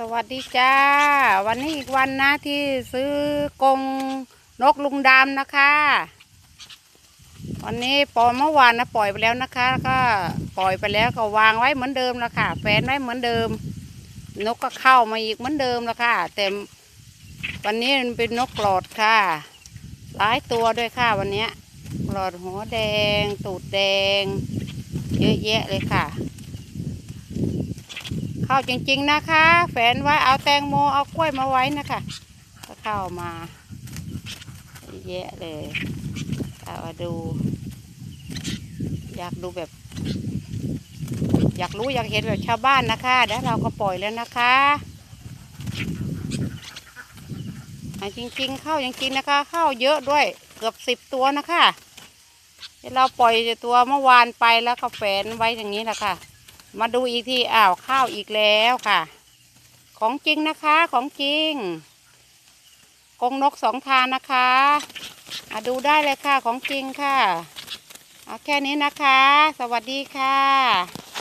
สวัสดีจ้า วันนี้อีกวันนะที่ซื้อกงนกลุงดำนะคะ วันนี้ปล่อยเมื่อวานนะปล่อยไปแล้วนะคะ ก็ปล่อยไปแล้วก็วางไว้เหมือนเดิมล้วค่ะ แฟนไว้เหมือนเดิม นกก็เข้ามาอีกเหมือนเดิมล้วค่ะแต่วันนี้มันเป็นนกกรอดค่ะ หลายตัวด้วยค่ะวันนี้กรอดหัวแดง ตูดแดง เยอะแยะเลยค่ะ เข้าจริงๆนะคะ แฝนไว้เอาแตงโมเอากล้วยมาไว้นะคะก็เข้ามาเยอะแยะเลยเอามาดู อยากดูแบบ อยากรู้อยากเห็นแบบชาวบ้านนะคะเดี๋ยวเราก็ปล่อยแล้วนะคะจริงๆ เข้าจริงๆนะคะ เข้าเยอะด้วยเกือบสิบตัวนะคะที่เราปล่อยตัวเมื่อวานไปแล้วก็แฝนไว้อย่างนี้แหละค่ะ มาดูอีกทีอ้าวข้าวอีกแล้วค่ะ ของจริงนะคะของจริง กงนกสองทานนะคะอะดูได้เลยค่ะของจริงค่ะ เอาแค่นี้นะคะ สวัสดีค่ะ